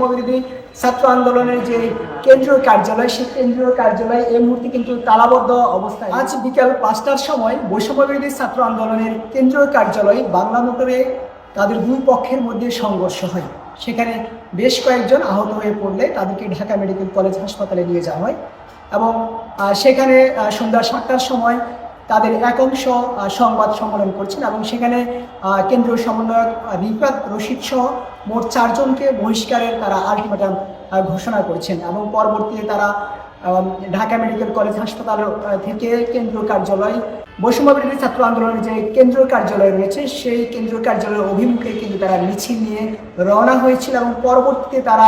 বৈষম্য ছাত্র আন্দোলনের যে কেন্দ্রীয় কার্যালয়, সেই কেন্দ্রীয় কার্যালয় এই মুহূর্তে কিন্তু তালাবদ্ধ অবস্থায়। আজ বিকাল পাঁচটার সময় বৈষম্য বিরোধী ছাত্র আন্দোলনের কেন্দ্রীয় কার্যালয় বাংলা মোটরে তাদের দুই পক্ষের মধ্যে সংঘর্ষ হয়। সেখানে বেশ কয়েকজন আহত হয়ে পড়লে তাদেরকে ঢাকা মেডিকেল কলেজ হাসপাতালে নিয়ে যাওয়া হয় এবং সেখানে সন্ধ্যা সাতটার সময় তাদের একাংশ অংশ সংবাদ সম্মেলন করছেন এবং সেখানে কেন্দ্রীয় সমন্বয়ক রিফাত রশিদ সহ মোট চারজনকে বহিষ্কারের তারা আলটিমেটাম ঘোষণা করছেন এবং পরবর্তীতে তারা ঢাকা মেডিকেল কলেজ হাসপাতাল থেকে কেন্দ্রীয় কার্যালয়, বৈষম্য বিরোধী ছাত্র আন্দোলনের যে কেন্দ্রীয় কার্যালয় রয়েছে, সেই কেন্দ্রীয় কার্যালয়ের অভিমুখে কিন্তু তারা মিছিল নিয়ে রওনা হয়েছিল এবং পরবর্তীতে তারা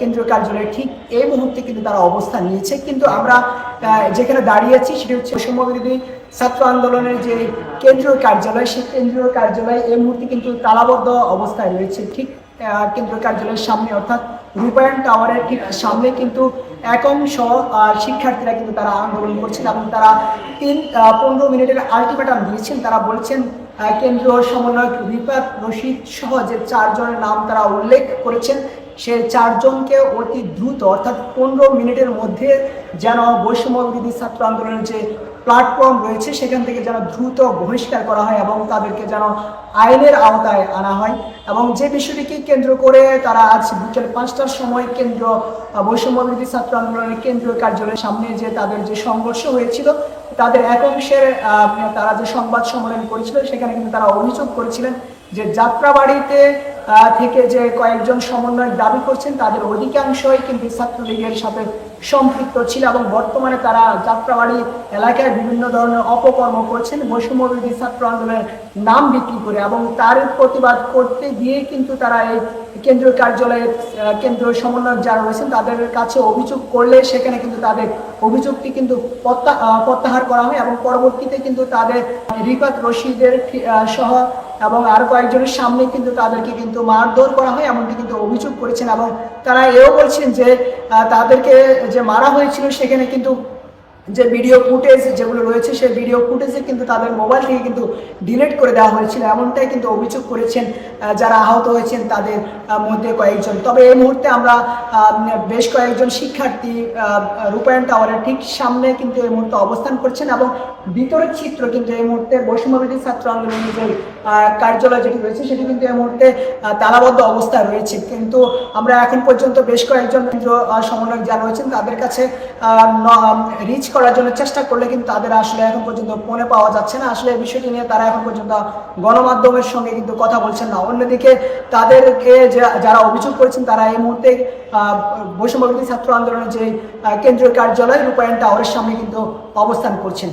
কেন্দ্রীয় কার্যালয়ে ঠিক এই মুহূর্তে কিন্তু তারা অবস্থান নিয়েছে। কিন্তু আমরা যেখানে দাঁড়িয়ে আছি সেটি হচ্ছে বৈষম্য বিরোধী ছাত্র আন্দোলনের যে কেন্দ্রীয় কার্যালয়, সেই কেন্দ্রীয় কার্যালয় এই মুহূর্তে কিন্তু তালাবদ্ধ অবস্থায় রয়েছে। ঠিক কেন্দ্রীয় কার্যালয়ের সামনে, অর্থাৎ রূপায়ণ টাওয়ারের ঠিক সামনে কিন্তু এক অংশ শিক্ষার্থীরা কিন্তু তারা আন্দোলন করছেন এবং তারা তিন পনেরো মিনিটের আলটিমেটাম দিয়েছেন। তারা বলছেন কেন্দ্রীয় সমন্বয়ক রিফাত রশিদ সহ যে চারজনের নাম তারা উল্লেখ করেছেন সে চারজনকে অতি দ্রুত অর্থাৎ পনেরো মিনিটের মধ্যে যেন বৈষম্য বিরোধী ছাত্র আন্দোলনের যে প্ল্যাটফর্ম রয়েছে সেখান থেকে যেন দ্রুত বহিষ্কার করা হয় এবং তাদেরকে যেন আইনের আওতায় আনা হয়। এবং যে বিষয়টিকে কেন্দ্র করে তারা আজ বিকেল পাঁচটার সময় কেন্দ্র আহ, বৈষম্য বিরোধী ছাত্র আন্দোলনের কেন্দ্রীয় কার্যালয়ের সামনে যে তাদের যে সংঘর্ষ হয়েছিল তাদের এক অংশের তারা যে সংবাদ সম্মেলন করেছিল সেখানে কিন্তু তারা অভিযোগ করেছিলেন যে যাত্রাবাড়িতে থেকে যে কয়েকজন সমন্বয়ের দাবি করছেন তাদের অধিকাংশই কিন্তু ছাত্রলীগের সাথে সম্পৃক্ত ছিল এবং বর্তমানে তারা যাত্রাবাড়ি এলাকায় বিভিন্ন ধরনের অপকর্ম করছেন। বৈষম্য ছাত্র আন্দোলনের নাম বিক্রি করে এবং তার প্রতিবাদ করতে গিয়ে কিন্তু তারা এই কেন্দ্রীয় কার্যালয়ের কেন্দ্রীয় সমন্বয়ক যারা রয়েছেন, তাদের কাছে অভিযোগ করলে সেখানে কিন্তু তাদের অভিযোগটি কিন্তু প্রত্যা- প্রত্যাহার করা হয় এবং পরবর্তীতে কিন্তু তাদের রিফাত রশিদের সহ এবং আরও কয়েকজনের সামনে কিন্তু তাদেরকে কিন্তু মারধর করা হয়, এমনটি কিন্তু অভিযোগ করেছেন এবং তারা এও বলছেন যে তাদেরকে যে মারা হয়েছিল সেখানে কিন্তু যে ভিডিও ফুটেজ যেগুলো রয়েছে, সেই ভিডিও ফুটেজে কিন্তু তাদের মোবাইল থেকে কিন্তু ডিলিট করে দেওয়া হয়েছিল। এমনটাই কিন্তু অভিযোগ করেছেন যারা আহত হয়েছেন তাদের মধ্যে কয়েকজন। তবে এই মুহূর্তে আমরা বেশ কয়েকজন শিক্ষার্থী রূপায়ণ টাওয়ারের ঠিক সামনে কিন্তু এই মুহূর্তে অবস্থান করছেন এবং ভিতরের চিত্র কিন্তু এই মুহূর্তে বৈষম্যবিধি ছাত্র আন্দোলনের যে কার্যালয় যেটি রয়েছে, সেটি কিন্তু এই মুহূর্তে তালাবদ্ধ অবস্থায় রয়েছে। কিন্তু আমরা এখন পর্যন্ত বেশ কয়েকজন কেন্দ্র সমন্বয়ক যারা রয়েছেন তাদের কাছে রিচ করার জন্য চেষ্টা করলে কিন্তু তাদের আসলে এখন পর্যন্ত ফোনে পাওয়া যাচ্ছে না। আসলে এই বিষয়টি নিয়ে তারা এখন পর্যন্ত গণমাধ্যমের সঙ্গে কিন্তু কথা বলছেন না। অন্যদিকে তাদেরকে যারা অভিযোগ করেছেন তারা এই মুহূর্তে বৈষম্যবিরোধী ছাত্র আন্দোলনের যে কেন্দ্রীয় কার্যালয় রূপায়ণ টাওয়ারের সামনে কিন্তু অবস্থান করছেন।